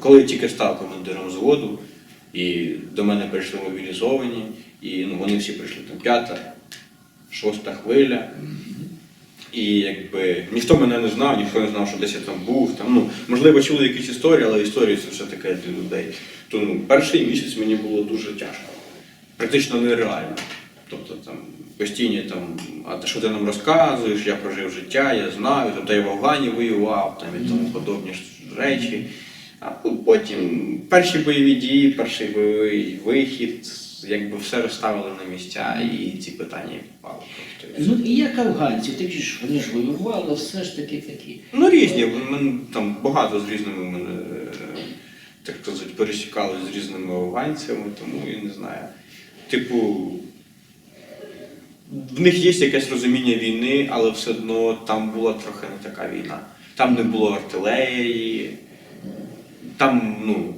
коли я тільки став командиром взводу, і до мене прийшли мобілізовані, і ну, вони всі прийшли там п'ята, шоста хвиля. І якби ніхто мене не знав, ніхто не знав, що десь я там був. Там, ну, можливо, чули якісь історії, але історії це все таке для людей. То ну, перший місяць мені було дуже тяжко, практично нереально. Тобто там постійні там, а ти що ти нам розказуєш, я прожив життя, я знаю, тобто я в Афгані воював там, і тому подобні речі. А ну, потім перші бойові дії, перший бойовий вихід, якби все розставили на місця і ці питання просто. Ну і як афганці, такі ж вони ж воювали, все ж таки такі. Ну, різні. мене Там багато з різними мене, так сказати, пересікали з різними афганцями, тому я не знаю. Типу, в них є якесь розуміння війни, але все одно там була трохи не така війна. Там не було артилерії, там, ну,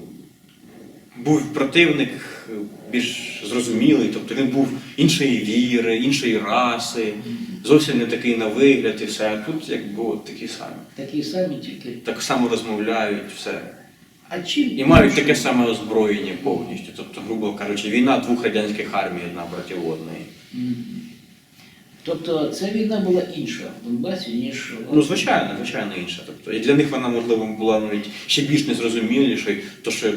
був противник більш зрозумілий, тобто він був іншої віри, іншої раси, зовсім не такий на вигляд і все. А тут якби от такі самі. Такі самі тільки. Так само розмовляють, все. А чим І мають таке саме озброєння повністю. Тобто, грубо кажучи, війна двох радянських армій одна проти одної. Тобто ця війна була інша в Донбасі, ніж Ну, звичайно, звичайно інша. Тобто, і для них вона, можливо, була навіть ще більш незрозумілішою, то що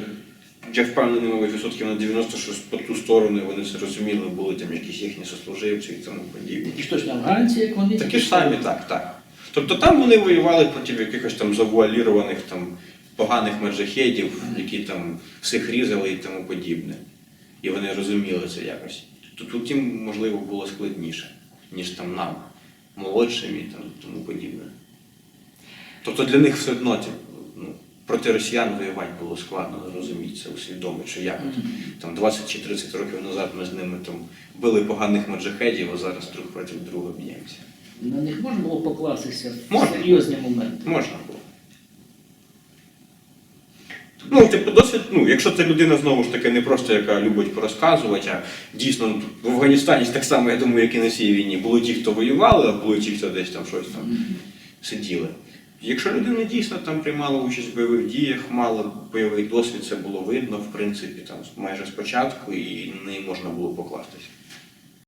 я впевнений, мабуть, відсотків на 90, що по ту сторону вони все розуміли, були там якісь їхні сослуживці і тому подібне. такі ж точно афганці, як вони. Такі ж самі, так, так. Тобто там вони воювали проти якихось там завуалірованих там поганих меджахедів, які там всіх різали і тому подібне. І вони розуміли це якось. То тут їм, можливо, було складніше, ніж там нам, молодшим і там, тому подібне. Тобто для них все одно ну, проти росіян воювати було складно, розуміти це, усвідомити, що як от, там 20 чи 30 років назад ми з ними там били поганих маджахедів, а зараз друг проти друга б'ємося. На них можна було покластися в серйозні моменти. Можна було. Ну, типу, досвід, ну, якщо це людина знову ж таки не просто яка любить порозказувати, а дійсно ну, в Афганістані так само, я думаю, як і на цій війні. Були ті, хто воювали, а були ті, хто десь там щось там сиділи. Якщо людина дійсно там приймала участь в бойових діях, мала бойовий досвід, це було видно, в принципі, там майже спочатку, і на неї можна було покластися.